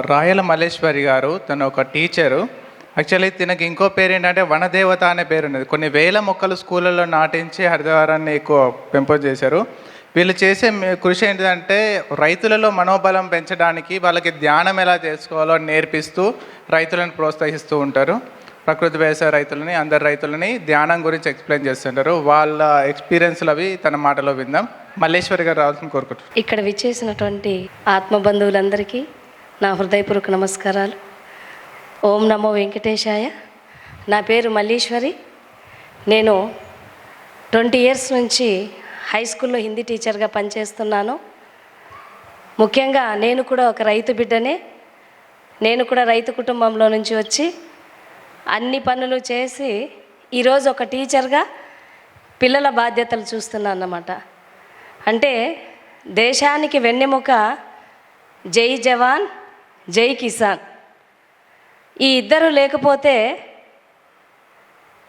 రాయల మల్లేశ్వరి గారు తను ఒక టీచరు యాక్చువల్లీ తినకి ఇంకో పేరు ఏంటంటే వనదేవత అనే పేరు ఉన్నది. కొన్ని వేల మొక్కలు స్కూళ్ళలో నాటించి హరిద్వారాన్ని ఎక్కువ పెంపొందించారు వీళ్ళు చేసే కృషి ఏంటంటే రైతులలో మనోబలం పెంచడానికి వాళ్ళకి ధ్యానం ఎలా చేసుకోవాలో నేర్పిస్తూ రైతులను ప్రోత్సహిస్తూ ఉంటారు. ప్రకృతి వ్యవసాయ రైతులని అందరు రైతులని ధ్యానం గురించి ఎక్స్ప్లెయిన్ చేస్తుంటారు. వాళ్ళ ఎక్స్పీరియన్స్లు అవి తన మాటలో విందాం. మల్లేశ్వరి గారు రావాల్సిన కోరుకుంటున్నాను. ఇక్కడ విచ్చేసినటువంటి ఆత్మబంధువులందరికీ నా హృదయపూర్వక నమస్కారాలు. ఓం నమో వెంకటేశాయ. నా పేరు మల్లీశ్వరి. నేను ట్వంటీ ఇయర్స్ నుంచి హై స్కూల్లో హిందీ టీచర్గా పనిచేస్తున్నాను. ముఖ్యంగా నేను కూడా ఒక రైతు బిడ్డనే. నేను కూడా రైతు కుటుంబంలో నుంచి వచ్చి అన్ని పనులు చేసి ఈరోజు ఒక టీచర్గా పిల్లల బాధ్యతలు చూస్తున్నాను అన్నమాట. అంటే దేశానికి వెన్నెముక జై జవాన్ జై కిసాన్. ఈ ఇద్దరు లేకపోతే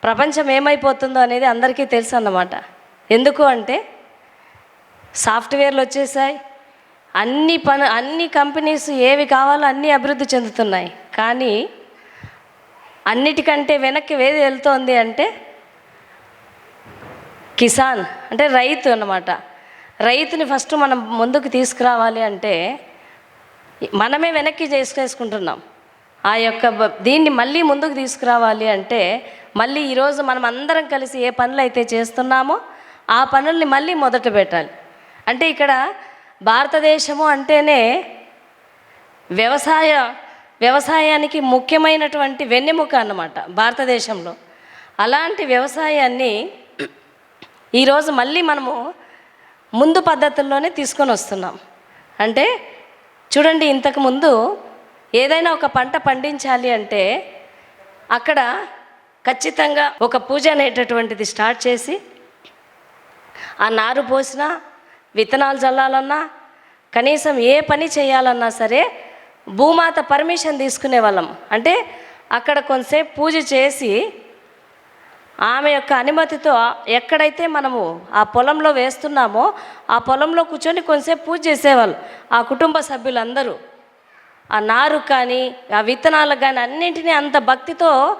ప్రపంచం ఏమైపోతుందో అనేది అందరికీ తెలుసు అన్నమాట. ఎందుకు అంటే సాఫ్ట్వేర్లు వచ్చేసాయి. అన్ని పను అన్ని కంపెనీస్ ఏవి కావాలో అన్నీ అభివృద్ధి చెందుతున్నాయి. కానీ అన్నిటికంటే వెనక్కి వేది వెళ్తోంది అంటే కిసాన్ అంటే రైతు అన్నమాట. రైతుని ఫస్ట్ మనం ముందుకు తీసుకురావాలి అంటే మనమే వెనక్కి చేసుకేసుకుంటున్నాం ఆ యొక్క దీన్ని మళ్ళీ ముందుకు తీసుకురావాలి అంటే మళ్ళీ ఈరోజు మనం అందరం కలిసి ఏ పనులు అయితే చేస్తున్నామో ఆ పనుల్ని మళ్ళీ మొదట పెట్టాలి. అంటే ఇక్కడ భారతదేశము అంటేనే వ్యవసాయ వ్యవసాయానికి ముఖ్యమైనటువంటి వెన్నెముక అన్నమాట భారతదేశంలో. అలాంటి వ్యవసాయాన్ని ఈరోజు మళ్ళీ మనము ముందు పద్ధతుల్లోనే తీసుకొని వస్తున్నాం. అంటే చూడండి ఇంతకు ముందు ఏదైనా ఒక పంట పండించాలి అంటే అక్కడ ఖచ్చితంగా ఒక పూజ అనేటటువంటిది స్టార్ట్ చేసి ఆ నారు పోసినా విత్తనాలు చల్లాలన్నా కనీసం ఏ పని చేయాలన్నా సరే భూమాత పర్మిషన్ తీసుకునే వాళ్ళం. అంటే అక్కడ కొంతసేపు పూజ చేసి ఆమె యొక్క అనుమతితో ఎక్కడైతే మనము ఆ పొలంలో వేస్తున్నామో ఆ పొలంలో కూర్చొని కొంతసేపు పూజ చేసేవాళ్ళు ఆ కుటుంబ సభ్యులందరూ. ఆ నారు కానీ ఆ విత్తనాలు కానీ అన్నింటినీ అంత భక్తితో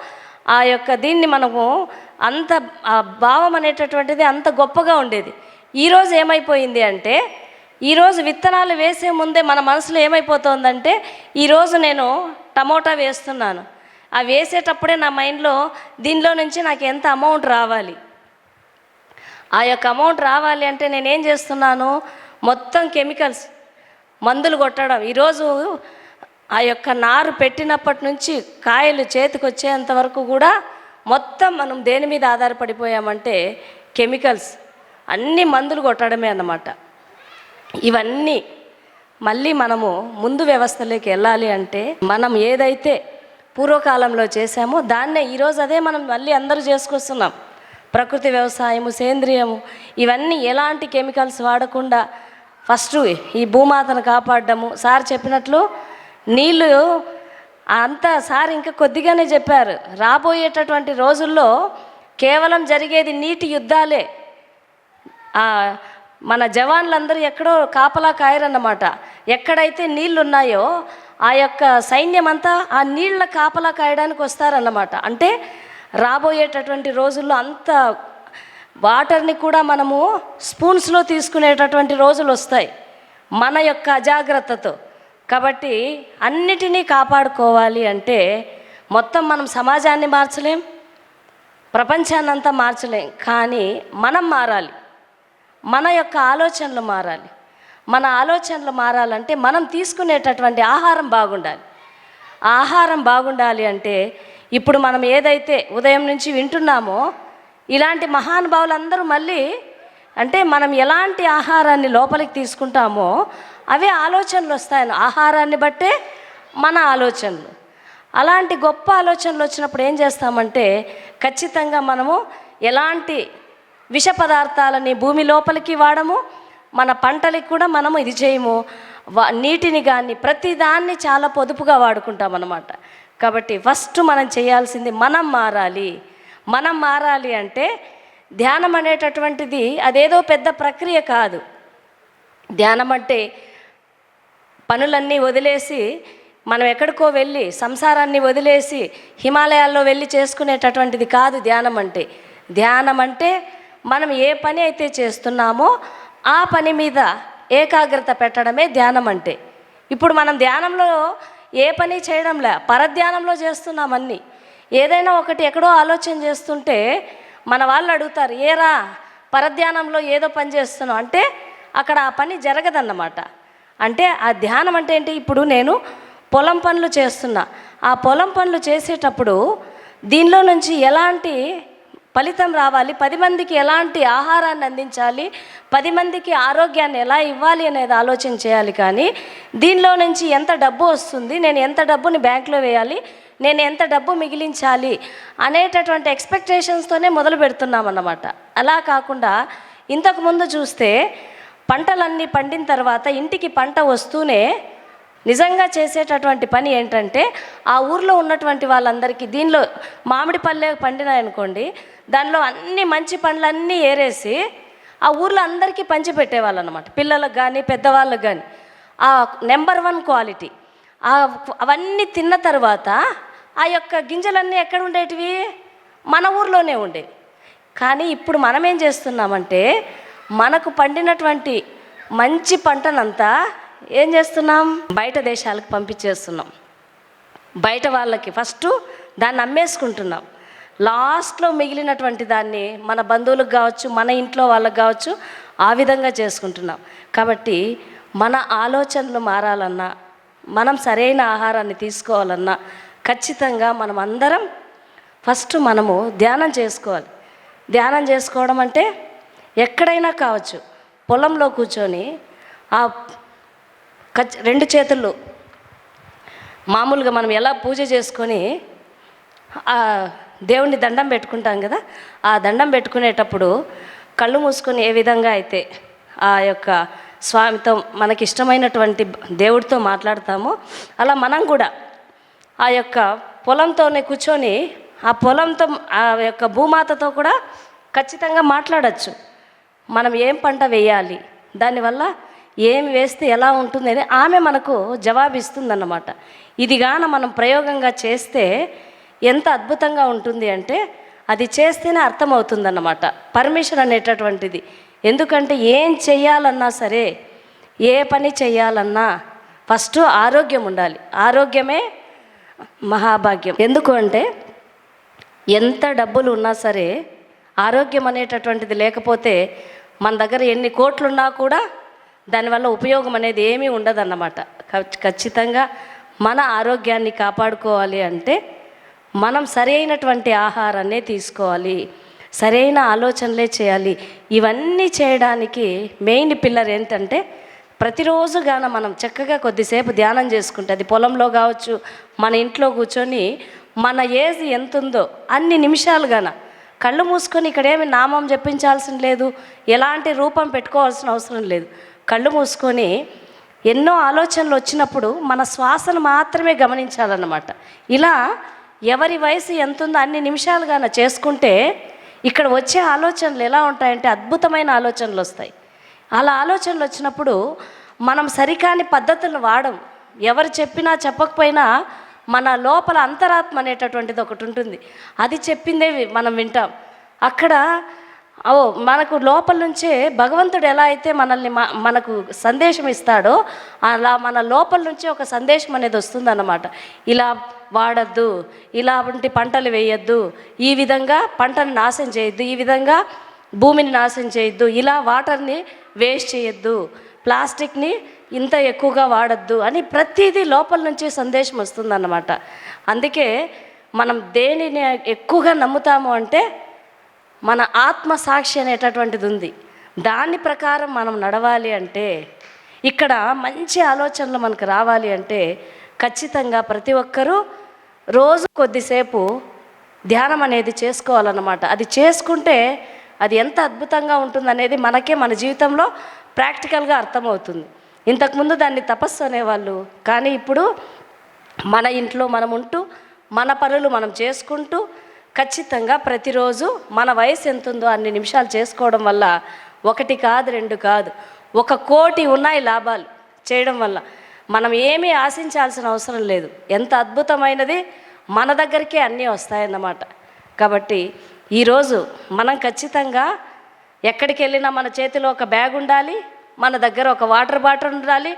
ఆ యొక్క దీన్ని మనము అంత ఆ భావం అనేటటువంటిది అంత గొప్పగా ఉండేది. ఈరోజు ఏమైపోయింది అంటే ఈరోజు విత్తనాలు వేసే ముందే మన మనసులో ఏమైపోతుందంటే ఈరోజు నేను టమోటా వేస్తున్నాను. ఆ వేసేటప్పుడే నా మైండ్లో దీనిలో నుంచి నాకు ఎంత అమౌంట్ రావాలి? ఆ యొక్క అమౌంట్ రావాలి అంటే నేనేం చేస్తున్నాను? మొత్తం కెమికల్స్ మందులు కొట్టడం. ఈరోజు ఆ యొక్క నారు పెట్టినప్పటి నుంచి కాయలు చేతికి వచ్చేంత వరకు కూడా మొత్తం మనం దేని మీద ఆధారపడిపోయామంటే కెమికల్స్. అన్ని మందులు కొట్టడమే అన్నమాట. ఇవన్నీ మళ్ళీ మనము ముందు వ్యవస్థలోకి వెళ్ళాలి అంటే మనం ఏదైతే పూర్వకాలంలో చేశామో. దాన్నే ఈరోజు అదే మనం మళ్ళీ అందరూ చేసుకొస్తున్నాం. ప్రకృతి వ్యవసాయము సేంద్రియము ఇవన్నీ ఎలాంటి కెమికల్స్ వాడకుండా ఫస్ట్ ఈ భూమాతను కాపాడడము. సార్ చెప్పినట్లు నీళ్ళు అంతా సార్ ఇంకా కొద్దిగానే చెప్పారు. రాబోయేటటువంటి రోజుల్లో కేవలం జరిగేది నీటి యుద్ధాలే. మన జవాన్లందరూ ఎక్కడో కాపలా కాయరన్నమాట. ఎక్కడైతే నీళ్ళు ఉన్నాయో ఆ యొక్క సైన్యం అంతా ఆ నీళ్ళ కాపలా కాయడానికి వస్తారన్నమాట. అంటే రాబోయేటటువంటి రోజుల్లో అంత వాటర్ని కూడా మనము స్పూన్స్లో తీసుకునేటటువంటి రోజులు వస్తాయి. మన యొక్క అజాగ్రత్తతో. కాబట్టి అన్నిటినీ కాపాడుకోవాలి అంటే మొత్తం మనం సమాజాన్ని మార్చలేం ప్రపంచాన్నంతా మార్చలేం. కానీ మనం మారాలి. మన యొక్క ఆలోచనలు మారాలి. మన ఆలోచనలు మారాలంటే మనం తీసుకునేటటువంటి ఆహారం బాగుండాలి. ఆహారం బాగుండాలి అంటే ఇప్పుడు మనం ఏదైతే ఉదయం నుంచి వింటున్నామో ఇలాంటి మహానుభావులందరూ మళ్ళీ అంటే మనం ఎలాంటి ఆహారాన్ని లోపలికి తీసుకుంటామో అవే ఆలోచనలు వస్తాయని. ఆహారాన్ని బట్టే మన ఆలోచనలు. అలాంటి గొప్ప ఆలోచనలు వచ్చినప్పుడు ఏం చేస్తామంటే ఖచ్చితంగా మనము ఎలాంటి విష పదార్థాలని భూమి లోపలికి వాడము మన పంటలకి కూడా మనము ఇది చేయము. నీటిని కానీ ప్రతిదాన్ని చాలా పొదుపుగా వాడుకుంటాం అన్నమాట. కాబట్టి ఫస్ట్ మనం చేయాల్సింది మనం మారాలి. మనం మారాలి అంటే ధ్యానం అనేటటువంటిది అదేదో పెద్ద ప్రక్రియ కాదు. ధ్యానం అంటే పనులన్నీ వదిలేసి మనం ఎక్కడికో వెళ్ళి సంసారాన్ని వదిలేసి హిమాలయాల్లో వెళ్ళి చేసుకునేటటువంటిది కాదు ధ్యానం అంటే. ధ్యానం అంటే మనం ఏ పని అయితే చేస్తున్నామో ఆ పని మీద ఏకాగ్రత పెట్టడమే ధ్యానం అంటే. ఇప్పుడు మనం ధ్యానంలో ఏ పని చేయడంలే పరధ్యానంలో చేస్తున్నాం అన్నీ. ఏదైనా ఒకటి ఎక్కడో ఆలోచన చేస్తుంటే మన వాళ్ళు అడుగుతారు ఏరా పరధ్యానంలో ఏదో పని చేస్తున్నావు. అంటే అక్కడ ఆ పని జరగదన్నమాట. అంటే ఆ ధ్యానం అంటే ఏంటి? ఇప్పుడు నేను పొలం పనులు చేస్తున్నా. ఆ పొలం పనులు చేసేటప్పుడు దీనిలో నుంచి ఎలాంటి ఫలితం రావాలి. పది మందికి ఎలాంటి ఆహారాన్ని అందించాలి? పది మందికి ఆరోగ్యాన్ని ఎలా ఇవ్వాలి అనేది ఆలోచన చేయాలి కానీ దీనిలో నుంచి ఎంత డబ్బు వస్తుంది? నేను ఎంత డబ్బుని బ్యాంకులో వేయాలి? నేను ఎంత డబ్బు మిగిలించాలి? అనేటటువంటి ఎక్స్పెక్టేషన్స్తోనే మొదలు పెడుతున్నామన్నమాట. అలా కాకుండా ఇంతకుముందు చూస్తే పంటలన్నీ పండిన తర్వాత ఇంటికి పంట వస్తూనే నిజంగా చేసేటటువంటి పని ఏంటంటే ఆ ఊర్లో ఉన్నటువంటి వాళ్ళందరికీ దీనిలో మామిడి పళ్ళే పండినాయనుకోండి దానిలో అన్ని మంచి పండ్లన్నీ ఏరేసి ఆ ఊర్లో అందరికీ పంచిపెట్టేవాళ్ళు అనమాట పిల్లలకు కానీ పెద్దవాళ్ళకి కానీ ఆ నెంబర్ వన్ క్వాలిటీ. ఆ అవన్నీ తిన్న తర్వాత ఆ యొక్క గింజలన్నీ ఎక్కడ ఉండేటివి? మన ఊర్లోనే ఉండేవి కానీ ఇప్పుడు మనం ఏం చేస్తున్నామంటే మనకు పండినటువంటి మంచి పంటనంతా ఏం చేస్తున్నాం? బయట దేశాలకు పంపించేస్తున్నాం. బయట వాళ్ళకి ఫస్ట్ దాన్ని అమ్మేసుకుంటున్నాం. లాస్ట్లో మిగిలినటువంటి దాన్ని మన బంధువులకు కావచ్చు మన ఇంట్లో వాళ్ళకి కావచ్చు ఆ విధంగా చేసుకుంటున్నాం. కాబట్టి మన ఆలోచనలు మారాలన్నా మనం సరైన ఆహారాన్ని తీసుకోవాలన్నా ఖచ్చితంగా మనం అందరం ఫస్ట్ మనము ధ్యానం చేసుకోవాలి. ధ్యానం చేసుకోవడం అంటే ఎక్కడైనా కావచ్చు పొలంలో కూర్చొని ఆ ఖచ్చి రెండు చేతులు. మామూలుగా మనం ఎలా పూజ చేసుకొని ఆ దేవుణ్ణి దండం పెట్టుకుంటాం కదా ఆ దండం పెట్టుకునేటప్పుడు కళ్ళు మూసుకొని ఏ విధంగా అయితే ఆ యొక్క స్వామితో మనకి ఇష్టమైనటువంటి దేవుడితో మాట్లాడతామో అలా మనం కూడా ఆ యొక్క పొలంతోనే కూర్చొని ఆ పొలంతో ఆ యొక్క భూమాతతో కూడా ఖచ్చితంగా మాట్లాడచ్చు. మనం ఏం పంట వేయాలి దానివల్ల ఏమి వేస్తే ఎలా ఉంటుంది అని ఆమె మనకు జవాబు ఇస్తుందన్నమాట ఇది మనం ప్రయోగంగా చేస్తే ఎంత అద్భుతంగా ఉంటుంది అంటే అది చేస్తేనే అర్థమవుతుందన్నమాట. పర్మిషన్ అనేటటువంటిది. ఎందుకంటే ఏం చెయ్యాలన్నా సరే ఏ పని చెయ్యాలన్నా ఫస్ట్ ఆరోగ్యం ఉండాలి. ఆరోగ్యమే మహాభాగ్యం. ఎందుకు అంటే ఎంత డబ్బులు ఉన్నా సరే ఆరోగ్యం అనేటటువంటిది లేకపోతే మన దగ్గర ఎన్ని కోట్లున్నా కూడా దానివల్ల ఉపయోగం అనేది ఏమీ ఉండదన్నమాట. ఖచ్చితంగా మన ఆరోగ్యాన్ని కాపాడుకోవాలి అంటే మనం సరైనటువంటి ఆహారాన్నే తీసుకోవాలి. సరైన ఆలోచనలే చేయాలి. ఇవన్నీ చేయడానికి మెయిన్ పిల్లర్ ఏంటంటే ప్రతిరోజు గాన మనం చక్కగా కొద్దిసేపు ధ్యానం చేసుకుంటే అది పొలంలో కావచ్చు మన ఇంట్లో కూర్చొని మన ఏజ్ ఎంత ఉందో అన్ని నిమిషాలుగాన కళ్ళు మూసుకొని ఇక్కడేమి నామం జపించాల్సిన లేదు ఎలాంటి రూపం పెట్టుకోవాల్సిన అవసరం లేదు. కళ్ళు మూసుకొని ఎన్నో ఆలోచనలు వచ్చినప్పుడు మన శ్వాసను మాత్రమే గమనించాలన్నమాట. ఇలా ఎవరి వయసు ఎంత ఉందో అన్ని నిమిషాలుగా చేసుకుంటే ఇక్కడ వచ్చే ఆలోచనలు ఎలా ఉంటాయంటే అద్భుతమైన ఆలోచనలు వస్తాయి. అలా ఆలోచనలు వచ్చినప్పుడు మనం సరికాని పద్ధతులను వాడం. ఎవరు చెప్పినా చెప్పకపోయినా మన లోపల అంతరాత్మ అనేటటువంటిది ఒకటి ఉంటుంది. అది చెప్పిందేవి మనం వింటాం. అక్కడ ఓ మనకు లోపల నుంచే భగవంతుడు ఎలా అయితే మనల్ని మనకు సందేశం ఇస్తాడో అలా మన లోపల నుంచే ఒక సందేశం అనేది వస్తుందన్నమాట. ఇలా వాడద్దు ఇలాంటి పంటలు వేయద్దు ఈ విధంగా పంటను నాశనం చేయొద్దు ఈ విధంగా భూమిని నాశనం చేయొద్దు ఇలా వాటర్ని వేస్ట్ చేయొద్దు ప్లాస్టిక్ని ఇంత ఎక్కువగా వాడద్దు అని ప్రతిదీ లోపల నుంచి సందేశం వస్తుందన్నమాట. అందుకే మనం దేనిని ఎక్కువగా నమ్ముతాము అంటే మన ఆత్మ సాక్షి అనేటటువంటిది ఉంది. దాని ప్రకారం మనం నడవాలి అంటే ఇక్కడ మంచి ఆలోచనలు మనకు రావాలి అంటే ఖచ్చితంగా ప్రతి ఒక్కరూ రోజు కొద్దిసేపు ధ్యానం అనేది చేసుకోవాలన్నమాట. అది చేసుకుంటే అది ఎంత అద్భుతంగా ఉంటుందనేది మనకే మన జీవితంలో ప్రాక్టికల్గా అర్థమవుతుంది. ఇంతకుముందు దాన్ని తపస్సు అనేవాళ్ళు. కానీ ఇప్పుడు మన ఇంట్లో మనం ఉంటూ మన పనులు మనం చేసుకుంటూ ఖచ్చితంగా ప్రతిరోజు మన వయసు ఎంత ఉందో అన్ని నిమిషాలు చేసుకోవడం వల్ల ఒకటి కాదు రెండు కాదు ఒక కోటి ఉన్నాయి లాభాలు చేయడం వల్ల. మనం ఏమీ ఆశించాల్సిన అవసరం లేదు. ఎంత అద్భుతమైనది మన దగ్గరికే అన్నీ వస్తాయన్నమాట. కాబట్టి ఈరోజు మనం ఖచ్చితంగా ఎక్కడికి వెళ్ళినా మన చేతిలో ఒక బ్యాగ్ ఉండాలి మన దగ్గర ఒక వాటర్ బాటిల్ ఉండాలి.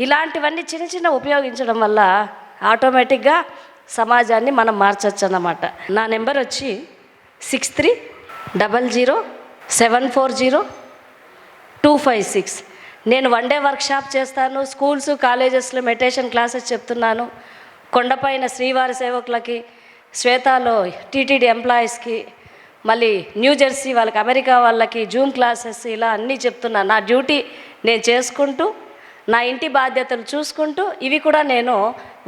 ఇలాంటివన్నీ చిన్న చిన్న ఉపయోగించడం వల్ల ఆటోమేటిక్గా సమాజాన్ని మనం మార్చచ్చు అన్నమాట నా నెంబర్ వచ్చి six three double zero seven four zero two five six. నేను వన్ డే వర్క్షాప్ చేస్తాను స్కూల్స్ కాలేజెస్లో మెడిటేషన్ క్లాసెస్ చెప్తున్నాను. కొండపైన శ్రీవారి సేవకులకి శ్వేతాలో టీటీడీ ఎంప్లాయీస్కి మళ్ళీ న్యూ జెర్సీ వాళ్ళకి అమెరికా వాళ్ళకి జూమ్ క్లాసెస్ ఇలా అన్నీ చెప్తున్నా. నా డ్యూటీ నేను చేసుకుంటూ నా ఇంటి బాధ్యతలు చూసుకుంటూ ఇవి కూడా నేను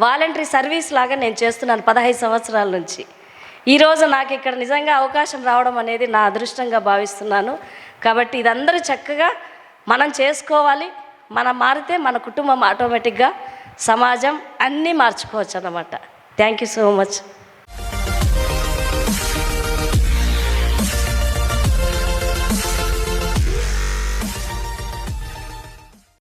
వాలంటరీ సర్వీస్ లాగా నేను చేస్తున్నాను పదహైదు సంవత్సరాల నుంచి. ఈరోజు నాకు ఇక్కడ నిజంగా అవకాశం రావడం అనేది నా అదృష్టంగా భావిస్తున్నాను. కాబట్టి ఇదందరూ చక్కగా మనం చేసుకోవాలి. మనం మారితే మన కుటుంబం ఆటోమేటిక్గా సమాజం అన్నీ మార్చుకోవచ్చు అన్నమాట. Thank you so much